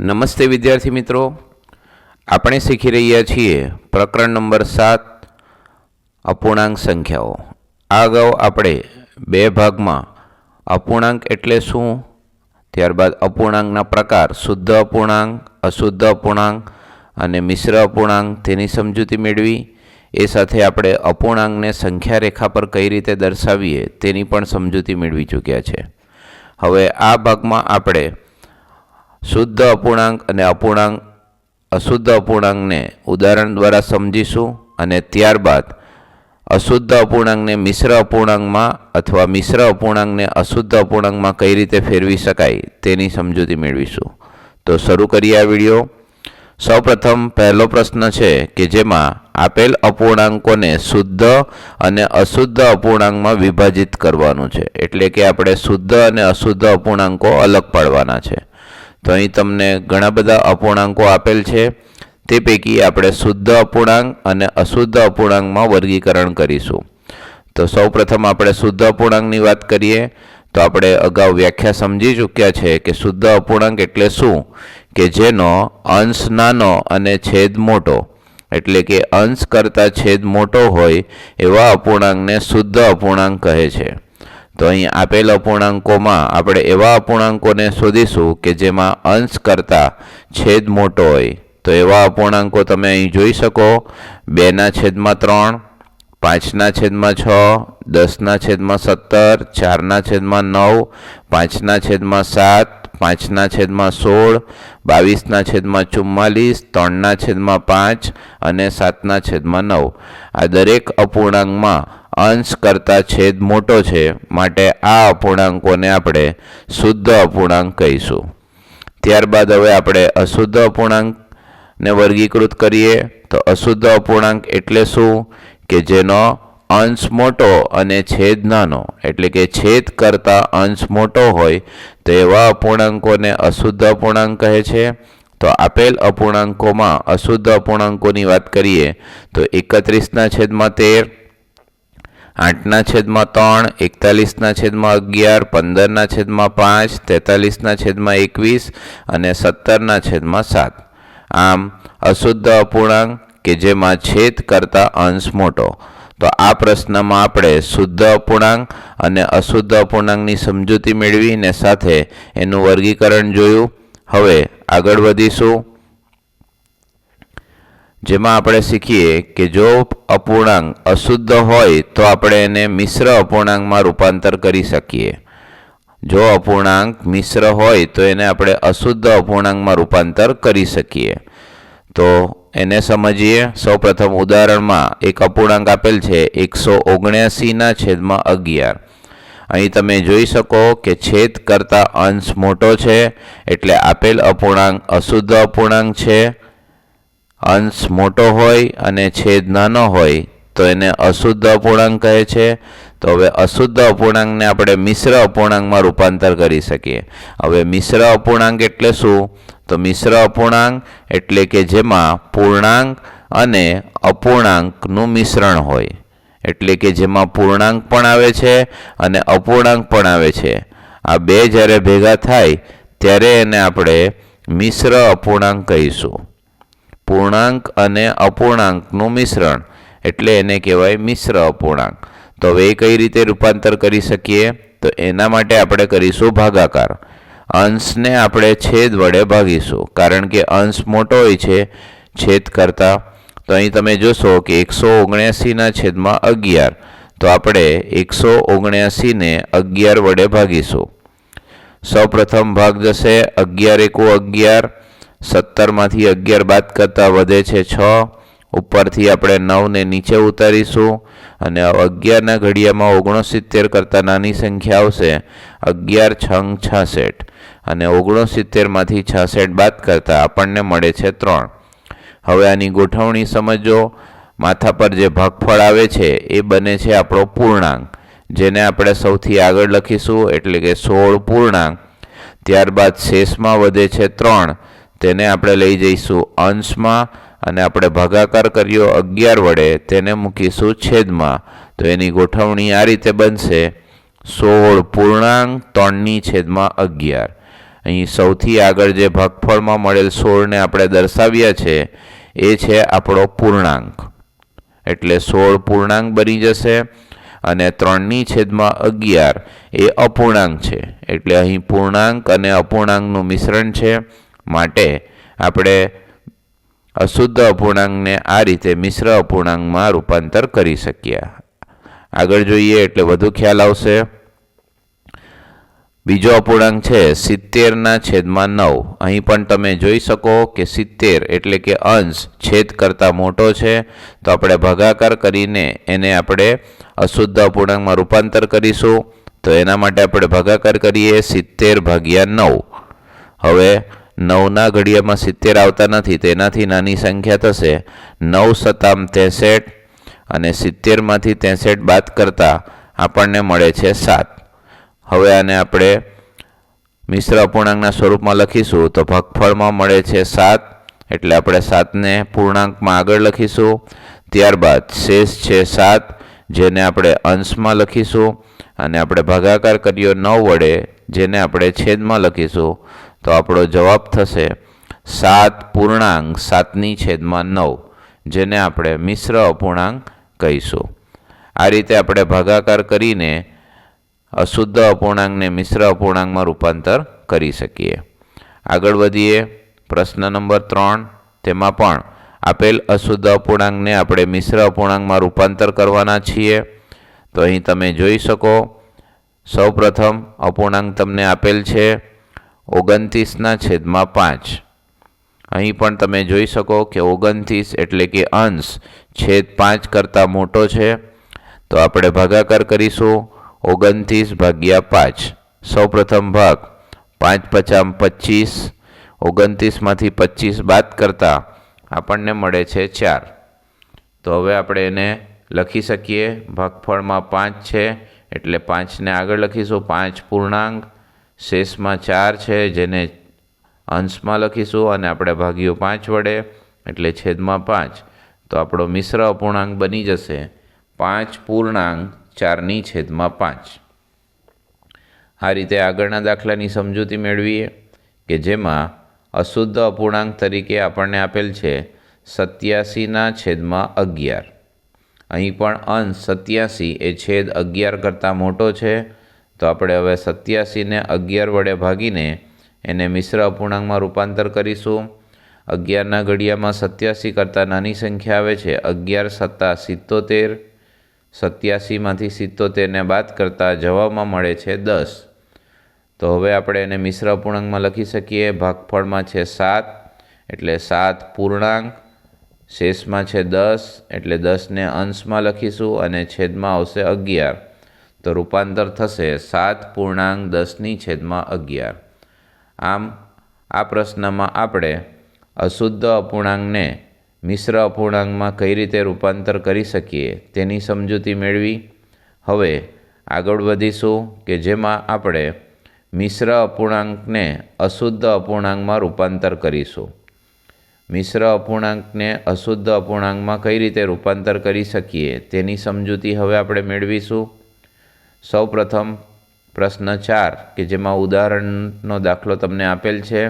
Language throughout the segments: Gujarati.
નમસ્તે વિદ્યાર્થી મિત્રો. આપણે શીખી રહ્યા છીએ પ્રકરણ નંબર સાત, અપૂર્ણાંક સંખ્યાઓ. આ અગાઉ આપણે બે ભાગમાં અપૂર્ણાંક એટલે શું? ત્યારબાદ અપૂર્ણાંકના પ્રકાર શુદ્ધ અપૂર્ણાંક, અશુદ્ધ અપૂર્ણાંક અને મિશ્ર અપૂર્ણાંક તેની સમજૂતી મેળવી. એ સાથે આપણે અપૂર્ણાંકને સંખ્યા રેખા પર કઈ રીતે દર્શાવીએ તેની પણ સમજૂતી મેળવી ચૂક્યા છે. હવે આ ભાગમાં આપણે શુદ્ધ અપૂર્ણાંક અને અપૂર્ણાંક, અશુદ્ધ અપૂર્ણાંકને ઉદાહરણ દ્વારા સમજીશું અને ત્યારબાદ અશુદ્ધ અપૂર્ણાંકને મિશ્ર અપૂર્ણાંકમાં અથવા મિશ્ર અપૂર્ણાંકને અશુદ્ધ અપૂર્ણાંકમાં કઈ રીતે ફેરવી શકાય તેની સમજૂતી મેળવીશું. તો શરૂ કરીએ આ વીડિયો. સૌપ્રથમ પહેલો પ્રશ્ન છે કે જેમાં આપેલ અપૂર્ણાંકોને શુદ્ધ અને અશુદ્ધ અપૂર્ણાંકમાં વિભાજિત કરવાનું છે. એટલે કે આપણે શુદ્ધ અને અશુદ્ધ અપૂર્ણાંકો અલગ પાડવાના છે. તો અહીં તમને ઘણા બધા અપૂર્ણાંકો આપેલ છે. તે પૈકી આપણે શુદ્ધ અપૂર્ણાંક અને અશુદ્ધ અપૂર્ણાંકમાં વર્ગીકરણ કરીશું. તો સૌપ્રથમ આપણે શુદ્ધ અપૂર્ણાંકની વાત કરીએ. તો આપણે અગાઉ વ્યાખ્યા સમજી ચૂક્યા છે કે શુદ્ધ અપૂર્ણાંક એટલે શું? કે જેનો અંશ નાનો અને છેદ મોટો, એટલે કે અંશ કરતાં છેદ મોટો હોય એવા અપૂર્ણાંકને શુદ્ધ અપૂર્ણાંક કહે છે. તો અહીં આપેલ અપૂર્ણાંકોમાં આપણે એવા અપૂર્ણાંકોને શોધીશું કે જેમાં અંશ કરતાં છેદ મોટો હોય. તો એવા અપૂર્ણાંકો તમે અહીં જોઈ શકો. બેના છેદમાં ત્રણ, પાંચના છેદમાં છ, દસના છેદમાં સત્તર, ચારના છેદમાં નવ, પાંચના છેદમાં સાત, પાંચના છેદમાં સોળ, બાવીસના છેદમાં ચુમ્માલીસ, ત્રણના છેદમાં પાંચ અને સાતના છેદમાં નવ. આ દરેક અપૂર્ણાંકમાં અંશ કરતાં છેદ મોટો છે. માટે આ અપૂર્ણાંકોને આપણે શુદ્ધ અપૂર્ણાંક કહીશું. ત્યારબાદ હવે આપણે અશુદ્ધ અપૂર્ણાંકને વર્ગીકૃત કરીએ. તો અશુદ્ધ અપૂર્ણાંક એટલે શું? કે જેનો અંશ મોટો અને છેદ નાનો, એટલે કે છેદ કરતાં અંશ મોટો હોય, તો એવા અપૂર્ણાંકોને અશુદ્ધ અપૂર્ણાંક કહે છે. તો આપેલ અપૂર્ણાંકોમાં અશુદ્ધ અપૂર્ણાંકોની વાત કરીએ, તો એકત્રીસના છેદમાં તેર આઠના છેદમાં ત્રણ, એકતાલીસના છેદમાં અગિયાર, પંદરના છેદમાં પાંચ, તેતાલીસના છેદમાં એકવીસ અને સત્તરના છેદમાં સાત. આમ, અશુદ્ધ અપૂર્ણાંક કે જેમાં છેદ કરતાં અંશ મોટો. તો આ પ્રશ્નમાં આપણે શુદ્ધ અપૂર્ણાંક અને અશુદ્ધ અપૂર્ણાંકની સમજૂતી મેળવીને સાથે એનું વર્ગીકરણ જોયું. હવે આગળ વધીશું. જેમાં આપણે શીખીએ કે જો અપૂર્ણાંક અશુદ્ધ હોય તો આપણે એને મિશ્ર અપૂર્ણાંકમાં રૂપાંતર કરી શકીએ. જો અપૂર્ણાંક મિશ્ર હોય તો એને આપણે અશુદ્ધ અપૂર્ણાંકમાં રૂપાંતર કરી શકીએ. તો એને સમજીએ. સૌપ્રથમ ઉદાહરણમાં એક અપૂર્ણાંક આપેલ છે એકસો ઓગણ્યાસીના છેદમાં અગિયાર. અહીં તમે જોઈ શકો કે છેદ કરતાં અંશ મોટો છે, એટલે આપેલ અપૂર્ણાંક અશુદ્ધ અપૂર્ણાંક છે. અંશ મોટો હોય અને છેદ નાનો હોય, તો એને અશુદ્ધ અપૂર્ણાંક કહે છે. તો હવે અશુદ્ધ અપૂર્ણાંકને આપણે મિશ્ર અપૂર્ણાંકમાં રૂપાંતર કરી શકીએ. હવે મિશ્ર અપૂર્ણાંક એટલે શું? તો મિશ્ર અપૂર્ણાંક એટલે કે જેમાં પૂર્ણાંક અને અપૂર્ણાંકનું મિશ્રણ હોય. એટલે કે જેમાં પૂર્ણાંક પણ આવે છે અને અપૂર્ણાંક પણ આવે છે. આ બે જ્યારે ભેગા થાય, ત્યારે એને આપણે મિશ્ર અપૂર્ણાંક કહીશું. પૂર્ણાંક અને અપૂર્ણાંકનું મિશ્રણ. એટલે એને કહેવાય મિશ્ર અપૂર્ણાંક. તો હવે એ કઈ રીતે રૂપાંતર કરી શકીએ? તો એના માટે આપણે કરીશું ભાગાકાર. અંશને આપણે છેદ વડે ભાગીશું. કારણ કે અંશ મોટો હોય છે, છેદ કરતાં. તો અહીં તમે જોશો કે એકસો ઓગણ્યાસીના છેદમાં અગિયાર. તો આપણે એકસો ઓગણ્યાસીને અગિયાર વડે ભાગીશું. સૌપ્રથમ ભાગ જશે અગિયાર એકુ અગિયાર. સત્તરમાંથી અગિયાર બાદ કરતાં વધે છે છ. ઉપરથી આપણે નવને નીચે ઉતારીશું અને અગિયારના ઘડિયામાં ઓગણસિત્તેર કરતાં નાની સંખ્યા આવશે. અગિયાર, છંગ, છાસઠ. અને ઓગણસિત્તેરમાંથી છાસઠ બાદ કરતાં આપણને મળે છે ત્રણ. હવે આની ગોઠવણી સમજો. માથા પર જે ભાગફળ આવે છે, એ બને છે આપણો પૂર્ણાંક. જેને આપણે સૌથી આગળ લખીશું એટલે કે સોળ પૂર્ણાંક. ત્યારબાદ શેષમાં વધે છે ત્રણ. તેને આપણે લઈ જઈશું અંશમાં અને આપણે ભાગાકાર કર્યો અગિયાર વડે, તેને મૂકીશું છેદમાં. તો એની ગોઠવણી આ રીતે બનશે. સોળ પૂર્ણાંક ત્રણની છેદમાં અગિયાર. અહીં સૌથી આગળ જે ભાગફળમાં મળેલ સોળને આપણે દર્શાવ્યા છે, એ છે આપણો પૂર્ણાંક. એટલે સોળ પૂર્ણાંક બની જશે અને ત્રણની છેદમાં અગિયાર એ અપૂર્ણાંક છે. એટલે અહીં પૂર્ણાંક અને અપૂર્ણાંકનું મિશ્રણ છે. માટે આપણે અશુદ્ધ અપૂર્ણાંકને આ રીતે મિશ્ર અપૂર્ણાંકમાં રૂપાંતર કરી શકીએ. આગળ જોઈએ એટલે વધુ ખ્યાલ આવશે. બીજો અપૂર્ણાંક છે સિત્તેરના છેદમાં નવ. અહીં પણ તમે જોઈ શકો કે સિત્તેર એટલે કે અંશ છેદ કરતાં મોટો છે. તો આપણે ભાગાકાર કરીને એને આપણે અશુદ્ધ અપૂર્ણાંકમાં રૂપાંતર કરીશું. તો એના માટે આપણે ભાગાકાર કરીએ સિત્તેર ભાગ્યા નવ. હવે નવના ઘડિયામાં સિત્તેર આવતા નથી, તેનાથી નાની સંખ્યા થશે નવ સતામ ત્રેસઠ અને સિત્તેરમાંથી ત્રેસઠ બાદ કરતાં આપણને મળે છે સાત. હવે આને આપણે મિશ્ર અપૂર્ણાંકના સ્વરૂપમાં લખીશું તો ભાગફળમાં મળે છે સાત, એટલે આપણે સાતને પૂર્ણાંકમાં આગળ લખીશું. ત્યારબાદ શેષ છે સાત, જેને આપણે અંશમાં લખીશું અને આપણે ભાગાકાર કર્યો નવ વડે, જેને આપણે છેદમાં લખીશું. તો આપણો જવાબ થશે સાત પૂર્ણાંક સાતની છેદમાં નવ, જેને આપણે મિશ્ર અપૂર્ણાંક કહીશું. આ રીતે આપણે ભાગાકાર કરીને અશુદ્ધ અપૂર્ણાંકને મિશ્ર અપૂર્ણાંકમાં રૂપાંતર કરી શકીએ. આગળ વધીએ. પ્રશ્ન નંબર ત્રણ. તેમાં પણ આપેલ અશુદ્ધ અપૂર્ણાંકને આપણે મિશ્ર અપૂર્ણાંકમાં રૂપાંતર કરવાના છીએ. તો અહીં તમે જોઈ શકો. સૌપ્રથમ અપૂર્ણાંક તમને આપેલ છે. ઓગણત્રીસના છેદમાં પાંચ. અહીં પણ તમે જોઈ શકો કે ઓગણત્રીસ એટલે કે અંશ છેદ પાંચ કરતાં મોટો છે. તો આપણે ભાગાકાર કરીશું. ઓગણત્રીસ ભાગ્યા પાંચ. સૌપ્રથમ ભાગ પાંચ પચામ પચીસ. ઓગણત્રીસમાંથી પચીસ બાદ કરતાં આપણને મળે છે ચાર. તો હવે આપણે એને લખી શકીએ. ભાગફળમાં પાંચ છે એટલે પાંચને આગળ લખીશું. પાંચ પૂર્ણાંક. શેષમાં ચાર છે, જેને અંશમાં લખીશું અને આપણે ભાગ્યો પાંચ વડે, એટલે છેદમાં પાંચ. તો આપણો મિશ્ર અપૂર્ણાંક બની જશે પાંચ પૂર્ણાંક ચારની છેદમાં પાંચ. આ રીતે આગળના દાખલાની સમજૂતી મેળવીએ કે જેમાં અશુદ્ધ અપૂર્ણાંક તરીકે આપણને આપેલ છે સત્યાસીના છેદમાં અગિયાર. અહીં પણ અંશ સત્યાસી એ છેદ અગિયાર કરતાં મોટો છે. તો આપણે હવે સત્યાસીને અગિયાર વડે ભાગીને એને મિશ્ર અપૂર્ણાંકમાં રૂપાંતર કરીશું. અગિયારના ઘડિયામાં સત્યાસી કરતાં નાની સંખ્યા આવે છે. અગિયાર, સત્તા, સિત્તોતેર. સત્યાસીમાંથી સિત્તોતેરને બાદ કરતાં જવાબમાં મળે છે દસ. તો હવે આપણે એને મિશ્ર અપૂર્ણાંકમાં લખી શકીએ. ભાગફળમાં છે સાત, એટલે સાત પૂર્ણાંક. શેષમાં છે દસ, એટલે દસને અંશમાં લખીશું અને છેદમાં આવશે અગિયાર. તો રૂપાંતર થશે સાત પૂર્ણાંક દસની છેદમાં અગિયાર. આમ, આ પ્રશ્નમાં આપણે અશુદ્ધ અપૂર્ણાંકને મિશ્ર અપૂર્ણાંકમાં કઈ રીતે રૂપાંતર કરી શકીએ તેની સમજૂતી મેળવી. હવે આગળ વધીશું કે જેમાં આપણે મિશ્ર અપૂર્ણાંકને અશુદ્ધ અપૂર્ણાંકમાં રૂપાંતર કરીશું. મિશ્ર અપૂર્ણાંકને અશુદ્ધ અપૂર્ણાંકમાં કઈ રીતે રૂપાંતર કરી શકીએ તેની સમજૂતી હવે આપણે મેળવીશું. સૌપ્રથમ પ્રશ્ન ચાર, કે જેમાં ઉદાહરણનો દાખલો તમને આપેલ છે,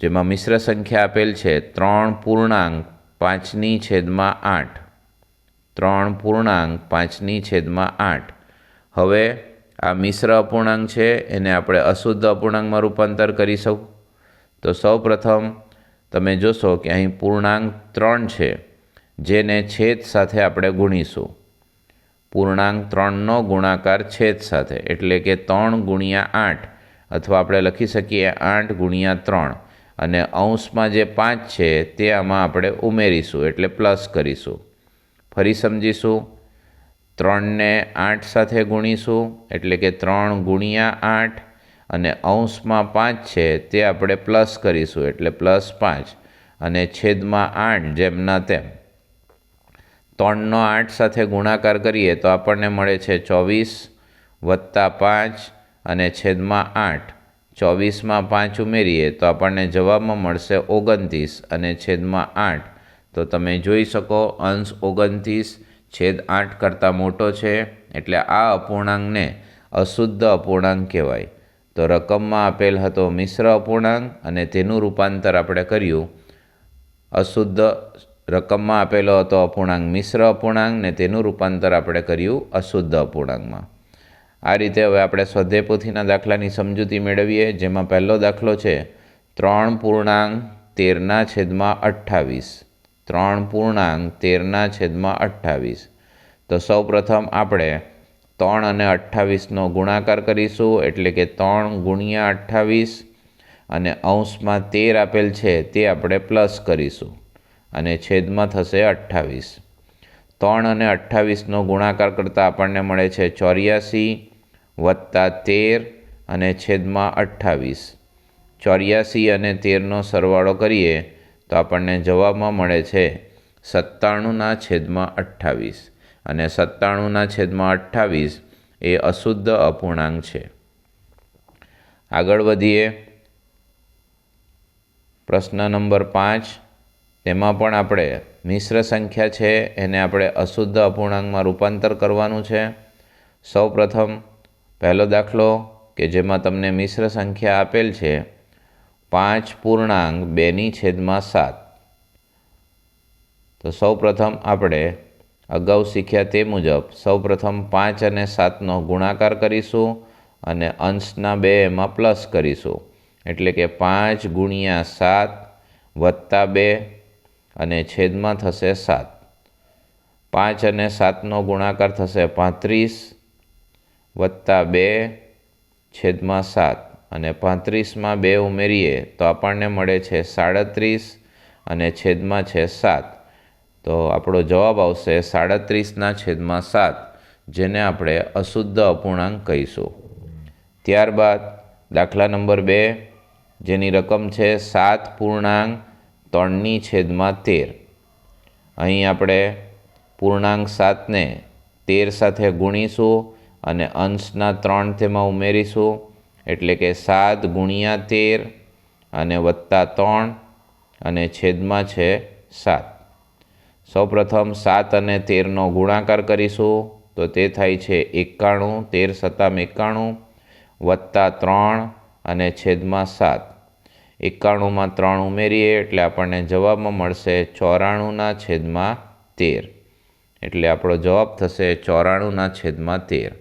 જેમાં મિશ્ર સંખ્યા આપેલ છે, ત્રણ પૂર્ણાંક પાંચની છેદમાં આઠ. ત્રણ પૂર્ણાંક પાંચની છેદમાં આઠ. હવે આ મિશ્ર અપૂર્ણાંક છે, એને આપણે અશુદ્ધ અપૂર્ણાંકમાં રૂપાંતર કરીશું. તો સૌપ્રથમ તમે જોશો કે અહીં પૂર્ણાંક ત્રણ છે, જેને છેદ સાથે આપણે ગુણીશું. પૂર્ણાંક ત્રણનો ગુણાકાર છેદ સાથે, એટલે કે ત્રણ ગુણ્યા આઠ, અથવા આપણે લખી શકીએ આઠ ગુણ્યા ત્રણ. અને અંશમાં જે પાંચ છે, તે આમાં આપણે ઉમેરીશું, એટલે પ્લસ કરીશું. ફરી સમજીશું. ત્રણને આઠ સાથે ગુણીશું, એટલે કે ત્રણ ગુણ્યા આઠ, અને અંશમાં પાંચ છે, તે આપણે પ્લસ કરીશું, એટલે પ્લસ પાંચ. અને છેદમાં આઠ, જેમના તેમ. ત્રણનો આઠ સાથે ગુણાકાર કરીએ તો આપણને મળે છે ચોવીસ વત્તા પાંચ અને છેદમાં આઠ. ચોવીસમાં પાંચ ઉમેરીએ તો આપણને જવાબમાં મળશે ઓગણત્રીસ અને છેદમાં આઠ. તો તમે જોઈ શકો અંશ ઓગણત્રીસ છેદ આઠ કરતાં મોટો છે એટલે આ અપૂર્ણાંકને અશુદ્ધ અપૂર્ણાંક કહેવાય. તો રકમમાં આપેલ હતો મિશ્ર અપૂર્ણાંક અને તેનું રૂપાંતર આપણે કર્યું. અશુદ્ધ રકમમાં આપેલો હતો અપૂર્ણાંક મિશ્ર અપૂર્ણાંક ને તેનું રૂપાંતર આપણે કર્યું અશુદ્ધ અપૂર્ણાંકમાં. આ રીતે હવે આપણે સ્વાધ્યાય પોથીના દાખલાની સમજૂતી મેળવીએ, જેમાં પહેલો દાખલો છે, ત્રણ પૂર્ણાંક તેરના છેદમાં અઠ્ઠાવીસ. ત્રણ પૂર્ણાંક તેરના છેદમાં અઠ્ઠાવીસ. તો સૌપ્રથમ આપણે ત્રણ અને અઠ્ઠાવીસનો ગુણાકાર કરીશું, એટલે કે ત્રણ ગુણ્યા અઠ્ઠાવીસ અને અંશમાં તેર આપેલ છે તે આપણે પ્લસ કરીશું. અને છેદમાં થશે અઠ્ઠાવીસ. ત્રણ અને અઠ્ઠાવીસનો ગુણાકાર કરતાં આપણને મળે છે ચોર્યાસી વત્તા તેર અને છેદમાં અઠ્ઠાવીસ. ચોર્યાસી અને તેરનો સરવાળો કરીએ તો આપણને જવાબમાં મળે છે સત્તાણુંના છેદમાં અઠ્ઠાવીસ. અને સત્તાણુંના છેદમાં અઠ્ઠાવીસ એ અશુદ્ધ અપૂર્ણાંક છે. આગળ વધીએ. પ્રશ્ન નંબર પાંચ. તેમાં પણ આપણે મિશ્ર સંખ્યા છે, એને આપણે અશુદ્ધ અપૂર્ણાંકમાં રૂપાંતર કરવાનું છે. સૌપ્રથમ પહેલો દાખલો કે જેમાં તમને મિશ્ર સંખ્યા આપેલ છે, પાંચ પૂર્ણાંક બેની છેદમાં સાત. તો સૌપ્રથમ આપણે અગાઉ શીખ્યા તે મુજબ સૌપ્રથમ પાંચ અને સાતનો ગુણાકાર કરીશું અને અંશના બે એમાં પ્લસ કરીશું. એટલે કે પાંચ ગુણ્યા સાત વત્તા બે અને છેદમાં થશે સાત. પાંચ અને સાતનો ગુણાકાર થશે પાંત્રીસ વત્તા બે છેદમાં સાત. અને પાંત્રીસમાં બે ઉમેરીએ તો આપણને મળે છે સાડત્રીસ અને છેદમાં છે સાત. તો આપણો જવાબ આવશે સાડત્રીસના છેદમાં સાત, જેને આપણે અશુદ્ધ અપૂર્ણાંક કહીશું. ત્યારબાદ દાખલા નંબર બે, જેની રકમ છે સાત પૂર્ણાંક ત્રણની છેદમાં તેર. અહીં આપણે પૂર્ણાંક સાતને તેર સાથે ગુણીશું અને અંશના ત્રણ તેમાં ઉમેરીશું. એટલે કે સાત ગુણ્યા તેર અને વત્તા ત્રણ અને છેદમાં છે સાત. સૌપ્રથમ સાત અને તેરનો ગુણાકાર કરીશું તો તે થાય છે એકાણું, તેર સત્તામ એકાણું, વત્તા ત્રણ અને છેદમાં સાત. એકાણુંમાં ત્રણ ઉમેરીએ એટલે આપણને જવાબમાં મળશે ચોરાણુંના છેદમાં તેર. એટલે આપણો જવાબ થશે ચોરાણુંના છેદમાં તેર.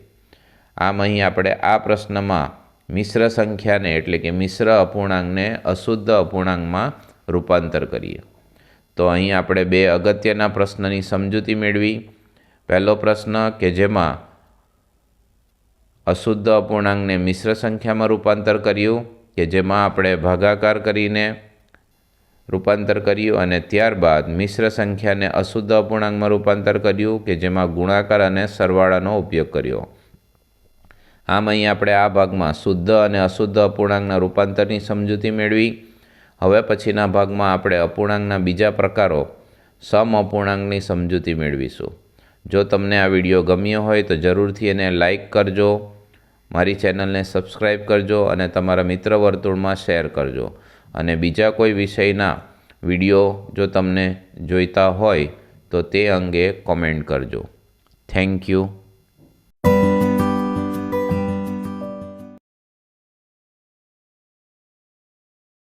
આમ અહીં આપણે આ પ્રશ્નમાં મિશ્ર સંખ્યાને એટલે કે મિશ્ર અપૂર્ણાંકને અશુદ્ધ અપૂર્ણાંકમાં રૂપાંતર કરીએ. તો અહીં આપણે બે અગત્યના પ્રશ્નની સમજૂતી મેળવી. પહેલો પ્રશ્ન કે જેમાં અશુદ્ધ અપૂર્ણાંકને મિશ્ર સંખ્યામાં રૂપાંતર કર્યું. કે જેમાં આપણે ભાગાકાર કરીને રૂપાંતર કર્યું અને ત્યારબાદ મિશ્ર સંખ્યાને અશુદ્ધ અપૂર્ણાંકમાં રૂપાંતર કર્યું કે જેમાં ગુણાકાર અને સરવાળાનો ઉપયોગ કર્યો. આમ અહીં આપણે આ ભાગમાં શુદ્ધ અને અશુદ્ધ અપૂર્ણાંકના રૂપાંતરની સમજૂતી મેળવી. હવે પછીના ભાગમાં આપણે અપૂર્ણાંકના બીજા પ્રકારો સમ અપૂર્ણાંકની સમજૂતી મેળવીશું. જો તમને આ વીડિયો ગમ્યો હોય તો જરૂરથી એને લાઇક કરજો. મારી ચેનલને સબસ્ક્રાઈબ કરજો અને તમારા મિત્ર વર્તુળમાં શેર કરજો. અને બીજા કોઈ વિષયના વીડિયો જો તમને જોઈતા હોય તો તે અંગે કોમેન્ટ કરજો. Thank you.